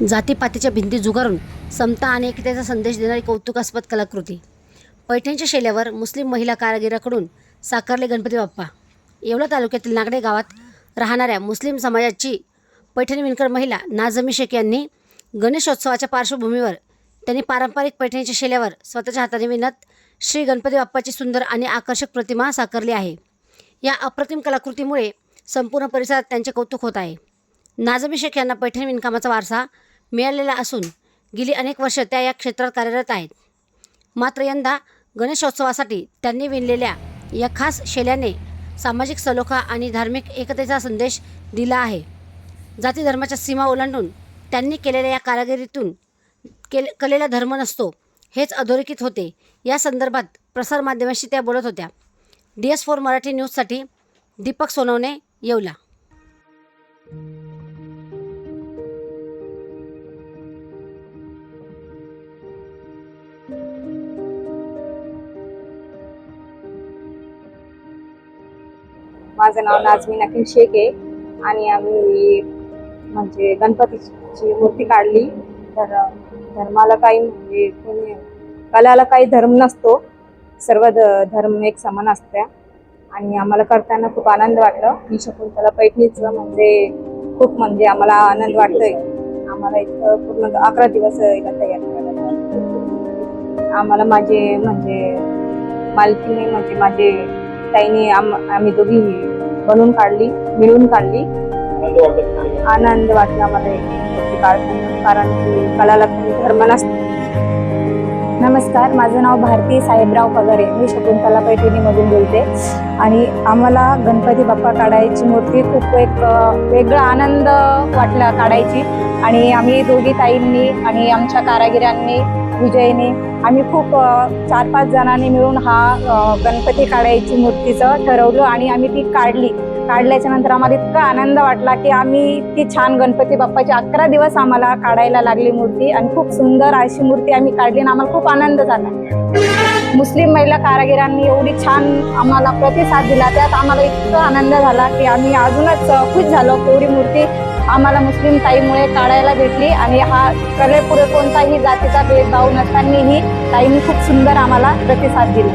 जातीपातीच्या भिंती जुगारून समता आणि एकतेचा संदेश देणारी कौतुकास्पद कलाकृती. पैठणच्या शेल्यावर मुस्लिम महिला कारागिराकडून साकारले गणपती बाप्पा. येवला तालुक्यातील नागडे गावात राहणाऱ्या मुस्लिम समाजाची पैठणी विणकर महिला नाझमी शेख यांनी गणेशोत्सवाच्या पार्श्वभूमीवर त्यांनी पारंपरिक पैठणीच्या शेल्यावर स्वतःच्या हाताने विणत श्री गणपती बाप्पाची सुंदर आणि आकर्षक प्रतिमा साकारली आहे. या अप्रतिम कलाकृतीमुळे संपूर्ण परिसरात त्यांचे कौतुक होत आहे. नाझमी शेख यांना पैठणी विणकामाचा वारसा मिळालेला असून गेली अनेक वर्ष त्या या क्षेत्रात कार्यरत आहेत. मात्र यंदा गणेशोत्सवासाठी त्यांनी विणलेल्या या खास शैल्याने सामाजिक सलोखा आणि धार्मिक एकतेचा संदेश दिला आहे. जाती धर्माच्या सीमा ओलांडून त्यांनी केलेल्या या कारागिरीतून केले कलेला धर्म नसतो हेच अधोरेखित होते. या संदर्भात प्रसारमाध्यमांशी त्या बोलत होत्या. डी एस फोर मराठी न्यूजसाठी दीपक सोनवणे येवला. माझं नाव नाजमी नकील शेख आहे. आणि आम्ही म्हणजे गणपतीची मूर्ती काढली. तर धर्माला काही म्हणजे कोणी कलाला काही धर्म नसतो. सर्व ध- धर्म एक समान असत्या. आणि आम्हाला करताना खूप आनंद वाटलं. मी शकुंतला पैठणीचं म्हणजे खूप म्हणजे आम्हाला आनंद वाटतोय. आम्हाला इथं पूर्ण अकरा दिवस याला तयार करायला आम्हाला माझे म्हणजे मालकीने म्हणजे माझे ताईने आम आम्ही दोघी बनवून काढली मिळून काढली. आनंद वाटला मला कारण की कलाला धर्म नसतो. नमस्कार माझं नाव भारती साहेबराव पगारे. मी शकुंतला पैठणीमधून बोलते. आणि आम्हाला गणपती बाप्पा काढायची मूर्ती खूप एक वेगळा आनंद वाटला काढायची. आणि आम्ही दोघी ताईंनी आणि आमच्या कारागिरांनी विजयने आम्ही खूप चार पाच जणांनी मिळून हा गणपती काढायची मूर्तीचं ठरवलं आणि आम्ही ती काढली. काढल्याच्या नंतर आम्हाला इतका आनंद वाटला की आम्ही ती छान गणपती बाप्पाची अकरा दिवस आम्हाला काढायला लागली मूर्ती आणि खूप सुंदर अशी मूर्ती आम्ही काढली आणि आम्हाला खूप आनंद झाला. मुस्लिम महिला कारागिरांनी एवढी छान आम्हाला प्रतिसाद दिला त्यात आम्हाला इतका आनंद झाला की आम्ही अजूनच खुश झालो एवढी मूर्ती आम्हाला मुस्लिम ताईमुळे काढायला भेटली आणि हा कलेपुढे कोणताही जातीचा भेदभाव नसतानाही ताईंनी खूप सुंदर आम्हाला प्रतिसाद दिला.